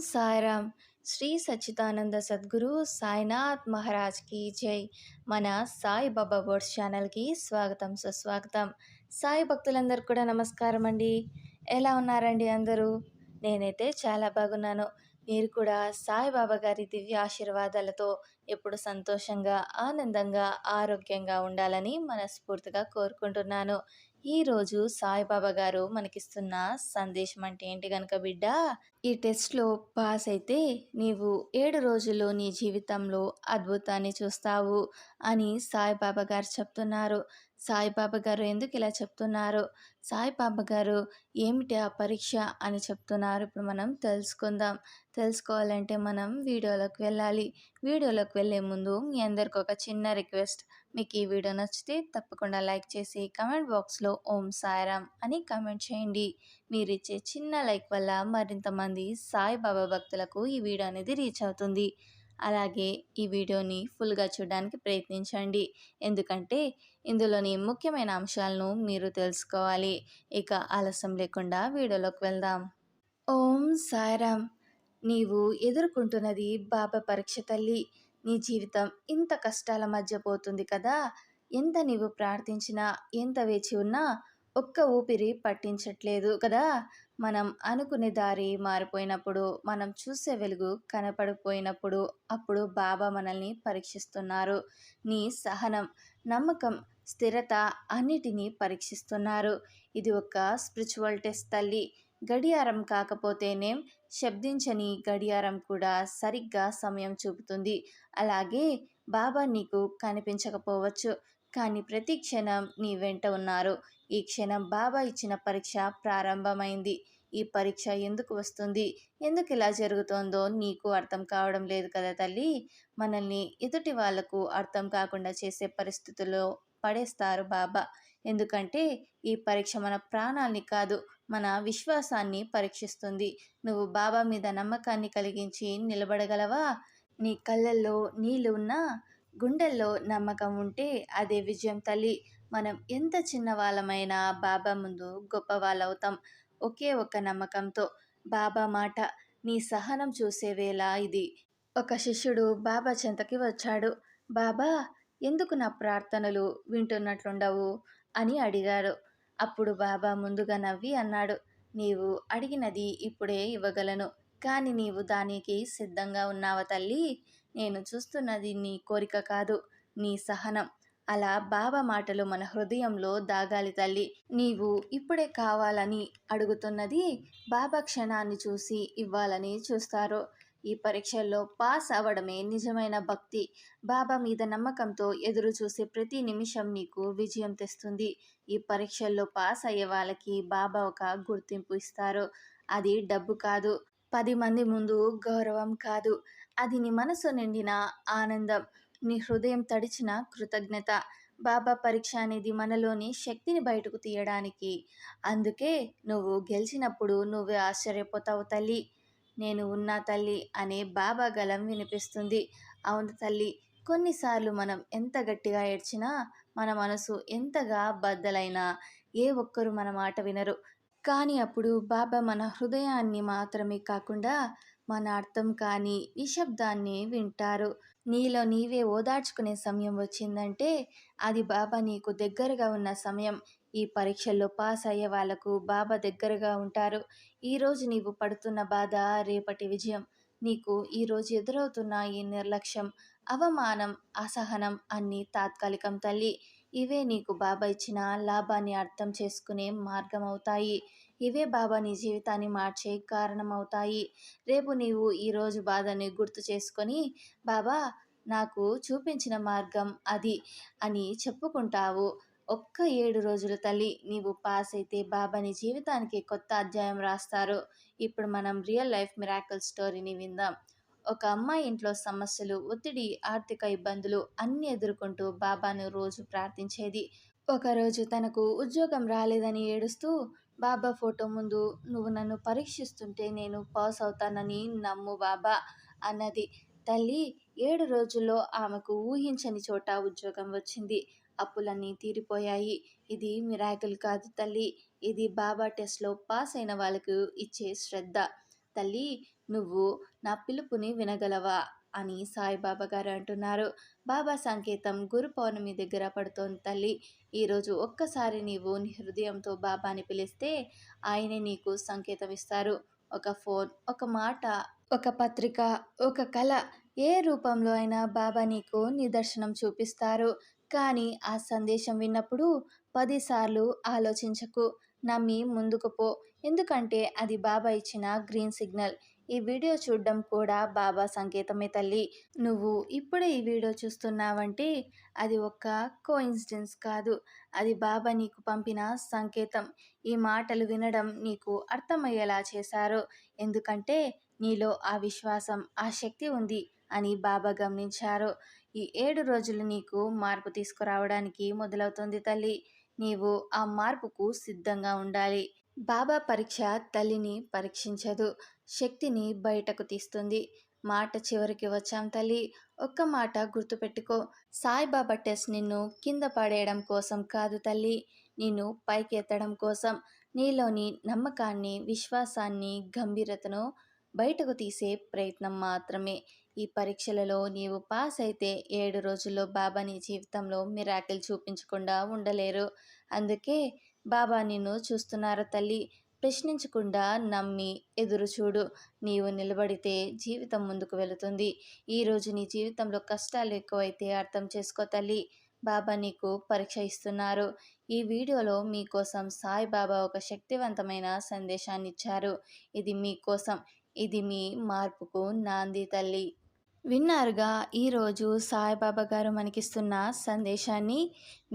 సాయిరామ్ శ్రీ సచ్చిదానంద సద్గురు సాయినాథ్ మహారాజ్కి జై. మన సాయి బాబా బోర్డ్స్ ఛానల్కి స్వాగతం సుస్వాగతం. సాయి భక్తులందరికీ కూడా నమస్కారం అండి. ఎలా ఉన్నారండి అందరూ? నేనైతే చాలా బాగున్నాను. మీరు కూడా సాయిబాబా గారి దివ్య ఆశీర్వాదాలతో ఎప్పుడు సంతోషంగా ఆనందంగా ఆరోగ్యంగా ఉండాలని మనస్ఫూర్తిగా కోరుకుంటున్నాను. ఈరోజు సాయిబాబా గారు మనకిస్తున్న సందేశం అంటే ఏంటి కనుక బిడ్డ? ఈ టెస్ట్లో పాస్ అయితే నీవు ఏడు రోజుల్లో నీ జీవితంలో అద్భుతాన్ని చూస్తావు అని సాయిబాబా గారు చెప్తున్నారు. సాయిబాబా గారు ఎందుకు ఇలా చెప్తున్నారు? సాయిబాబా గారు ఏమిటి ఆ పరీక్ష అని చెప్తున్నారు? ఇప్పుడు మనం తెలుసుకుందాం. తెలుసుకోవాలంటే మనం వీడియోలోకి వెళ్ళాలి. వీడియోలోకి వెళ్ళే ముందు మీ అందరికి ఒక చిన్న రిక్వెస్ట్. మీకు ఈ వీడియో నచ్చితే తప్పకుండా లైక్ చేసి కమెంట్ బాక్స్లో ఓం సాయిరామ్ అని కమెంట్ చేయండి. మీరు ఇచ్చే చిన్న లైక్ వల్ల మరింత మంది సాయిబాబా భక్తులకు ఈ వీడియో అనేది రీచ్ అవుతుంది. అలాగే ఈ వీడియోని ఫుల్గా చూడడానికి ప్రయత్నించండి. ఎందుకంటే ఇందులోని ముఖ్యమైన అంశాలను మీరు తెలుసుకోవాలి. ఇక ఆలస్యం లేకుండా వీడియోలోకి వెళ్దాం. ఓం సాయిరామ్ నీవు ఎదుర్కొంటున్నది బాబా పరీక్ష తల్లి. నీ జీవితం ఇంత కష్టాల మధ్య పోతుంది కదా? ఎంత నీవు ప్రార్థించినా ఎంత వేచి ఉన్నా ఒక్క ఊపిరి పట్టించట్లేదు కదా! మనం అనుకునే దారి మారిపోయినప్పుడు మనం చూసే వెలుగు కనపడిపోయినప్పుడు అప్పుడు బాబా మనల్ని పరీక్షిస్తున్నారు. నీ సహనం నమ్మకం స్థిరత అన్నిటినీ పరీక్షిస్తున్నారు. ఇది ఒక స్పిరిచువల్ టెస్ట్ తల్లి. గడియారం కాకపోతేనే శబ్దించని గడియారం కూడా సరిగ్గా సమయం చూపుతుంది. అలాగే బాబా నీకు కనిపించకపోవచ్చు. కానీ ప్రతి క్షణం నీ వెంట ఉన్నారు. ఈ క్షణం బాబా ఇచ్చిన పరీక్ష ప్రారంభమైంది. ఈ పరీక్ష ఎందుకు వస్తుంది? ఎందుకు ఇలా జరుగుతోందో నీకు అర్థం కావడం లేదు కదా తల్లి? మనల్ని ఎదుటి వాళ్ళకు అర్థం కాకుండా చేసే పరిస్థితుల్లో పడేస్తారు బాబా. ఎందుకంటే ఈ పరీక్ష మన ప్రాణాల్ని కాదు మన విశ్వాసాన్ని పరీక్షిస్తుంది. నువ్వు బాబా మీద నమ్మకాన్ని కలిగించి నిలబడగలవా? నీ కళ్ళల్లో నీళ్ళు ఉన్నా గుండెల్లో నమ్మకం ఉంటే అదే విజయం తల్లి. మనం ఎంత చిన్న వాళ్ళమైనా బాబా ముందు గొప్ప వాళ్ళవుతాం ఒకే ఒక్క నమ్మకంతో. బాబా మాట నీ సహనం చూసేవేళ ఇది. ఒక శిష్యుడు బాబా చెంతకి వచ్చాడు. బాబా ఎందుకు నా ప్రార్థనలు వింటున్నట్లుండవు? అని అడిగాడు అప్పుడు బాబా ముందుగా నవ్వి అన్నాడు. నీవు అడిగినది ఇప్పుడే ఇవ్వగలను. కానీ నీవు దానికి సిద్ధంగా ఉన్నావా తల్లి? నేను చూస్తున్నది నీ కోరిక కాదు నీ సహనం. అలా బాబా మాటలు మన హృదయంలో దాగాలి తల్లి. నీవు ఇప్పుడే కావాలని అడుగుతున్నది బాబా క్షణాన్ని చూసి ఇవ్వాలని చూస్తారు. ఈ పరీక్షల్లో పాస్ అవ్వడమే నిజమైన భక్తి. బాబా మీద నమ్మకంతో ఎదురు చూసే ప్రతి నిమిషం నీకు విజయం తెస్తుంది. ఈ పరీక్షల్లో పాస్ అయ్యే వాళ్ళకి బాబా ఒక గుర్తింపు ఇస్తారు. అది డబ్బు కాదు పది మంది ముందు గౌరవం కాదు. అది నీ మనసు నిండిన ఆనందం నీ హృదయం తడిచిన కృతజ్ఞత. బాబా పరీక్ష అనేది మనలోని శక్తిని బయటకు తీయడానికి. అందుకే నువ్వు గెలిచినప్పుడు నువ్వే ఆశ్చర్యపోతావు తల్లి. నేను ఉన్నా తల్లి అనే బాబా గలం వినిపిస్తుంది. అవును తల్లి కొన్నిసార్లు మనం ఎంత గట్టిగా ఏడ్చినా మన మనసు ఎంతగా బద్దలైనా ఏ ఒక్కరు మన మాట వినరు. కానీ అప్పుడు బాబా మన హృదయాన్ని మాత్రమే కాకుండా మన అర్థం కాని నిశ్శబ్దాన్ని వింటారు. నీలో నీవే ఓదార్చుకునే సమయం వచ్చిందంటే అది బాబా నీకు దగ్గరగా ఉన్న సమయం. ఈ పరీక్షల్లో పాస్ అయ్యే వాళ్ళకు బాబా దగ్గరగా ఉంటారు. ఈరోజు నీవు పడుతున్న బాధ రేపటి విజయం. నీకు ఈరోజు ఎదురవుతున్న ఈ నిర్లక్ష్యం అవమానం అసహనం అన్నీ తాత్కాలికం తల్లి. ఇవే నీకు బాబా ఇచ్చిన లాభాన్ని అర్థం చేసుకునే మార్గం అవుతాయి ఇవే బాబా నీ జీవితాన్ని మార్చే కారణమవుతాయి. రేపు నీవు ఈరోజు బాధని గుర్తు చేసుకొని బాబా నాకు చూపించిన మార్గం అది అని చెప్పుకుంటావు. ఒక్క ఏడు రోజుల తల్లి నీవు పాస్ అయితే బాబాని జీవితానికి కొత్త అధ్యాయం రాస్తారు. ఇప్పుడు మనం రియల్ లైఫ్ మిరాకల్ స్టోరీని విందాం. ఒక అమ్మాయి ఇంట్లో సమస్యలు ఒత్తిడి ఆర్థిక ఇబ్బందులు అన్ని ఎదుర్కొంటూ బాబాను రోజు ప్రార్థించేది. ఒకరోజు తనకు ఉద్యోగం రాలేదని ఏడుస్తూ బాబా ఫోటో ముందు నువ్వు నన్ను పరీక్షిస్తుంటే నేను పాస్ అవుతానని నమ్ము బాబా అన్నది. తల్లి ఏడు రోజుల్లో ఆమెకు ఊహించని చోట ఉద్యోగం వచ్చింది. అప్పులన్నీ తీరిపోయాయి. ఇది మిరాకిల్ కాదు తల్లి. ఇది బాబా టెస్ట్లో పాస్ అయిన వాళ్ళకు ఇచ్చే శ్రద్ధ. తల్లి నువ్వు నా పిలుపుని వినగలవా అని సాయిబాబా గారు అంటున్నారు. బాబా సంకేతం గురు పౌర్ణమి దగ్గర పడుతోంది తల్లి. ఈరోజు ఒక్కసారి నీవు నీ హృదయంతో బాబాని పిలిస్తే ఆయనే నీకు సంకేతం ఇస్తారు. ఒక ఫోన్ ఒక మాట ఒక పత్రిక ఒక కళ ఏ రూపంలో అయినా బాబా నీకు నిదర్శనం చూపిస్తారు. కానీ ఆ సందేశం విన్నప్పుడు పదిసార్లు ఆలోచించకు. నమ్మి ముందుకు పో. ఎందుకంటే అది బాబా ఇచ్చిన గ్రీన్ సిగ్నల్. ఈ వీడియో చూడడం కూడా బాబా సంకేతమే తల్లి. నువ్వు ఇప్పుడే ఈ వీడియో చూస్తున్నావంటే అది ఒక కోఇన్సిడెన్స్ కాదు. అది బాబా నీకు పంపిన సంకేతం. ఈ మాటలు వినడం నీకు అర్థమయ్యేలా చేశారు. ఎందుకంటే నీలో ఆ విశ్వాసం ఆ శక్తి ఉంది అని బాబా గమనించారు. ఈ ఏడు రోజులు నీకు మార్పు తీసుకురావడానికి మొదలవుతుంది తల్లి. నీవు ఆ మార్పుకు సిద్ధంగా ఉండాలి. బాబా పరీక్ష తల్లిని పరీక్షించదు శక్తిని బయటకు తీస్తుంది. మాట చివరికి వచ్చాం తల్లి ఒక్క మాట గుర్తుపెట్టుకో. సాయిబాబా టెస్ట్ నిన్ను కింద పడేయడం కోసం కాదు తల్లి నిన్ను పైకి ఎత్తడం కోసం. నీలోని నమ్మకాన్ని విశ్వాసాన్ని గంభీరతను బయటకు తీసే ప్రయత్నం మాత్రమే. ఈ పరీక్షలలో నీవు పాస్ అయితే ఏడు రోజుల్లో బాబా నీ జీవితంలో మిరాకిల్ చూపించకుండా ఉండలేరు. అందుకే బాబా నిన్ను చూస్తున్నారు తల్లి? ప్రశ్నించకుండా నమ్మి ఎదురు చూడు. నీవు నిలబడితే జీవితం ముందుకు వెళుతుంది. ఈరోజు నీ జీవితంలో కష్టాలు ఎక్కువైతే అర్థం చేసుకో తల్లి. బాబా నీకు పరీక్ష ఇస్తున్నారు. ఈ వీడియోలో మీకోసం సాయిబాబా ఒక శక్తివంతమైన సందేశాన్ని ఇచ్చారు ఇది మీకోసం. ఇది మీ మార్పుకు నాంది తల్లి. విన్నారుగా ఈరోజు సాయిబాబా గారు మనకిస్తున్న సందేశాన్ని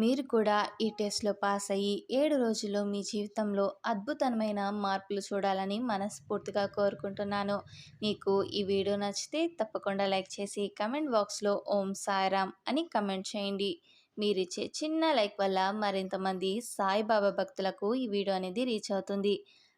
మీరు కూడా ఈ టెస్ట్లో పాస్ అయ్యి ఏడు రోజుల్లో మీ జీవితంలో అద్భుతమైన మార్పులు చూడాలని మనస్ఫూర్తిగా కోరుకుంటున్నాను. మీకు ఈ వీడియో నచ్చితే తప్పకుండా లైక్ చేసి కమెంట్ బాక్స్లో ఓం సాయిరామ్ అని కమెంట్ చేయండి. మీరిచ్చే చిన్న లైక్ వల్ల మరింతమంది సాయిబాబా భక్తులకు ఈ వీడియో అనేది రీచ్ అవుతుంది.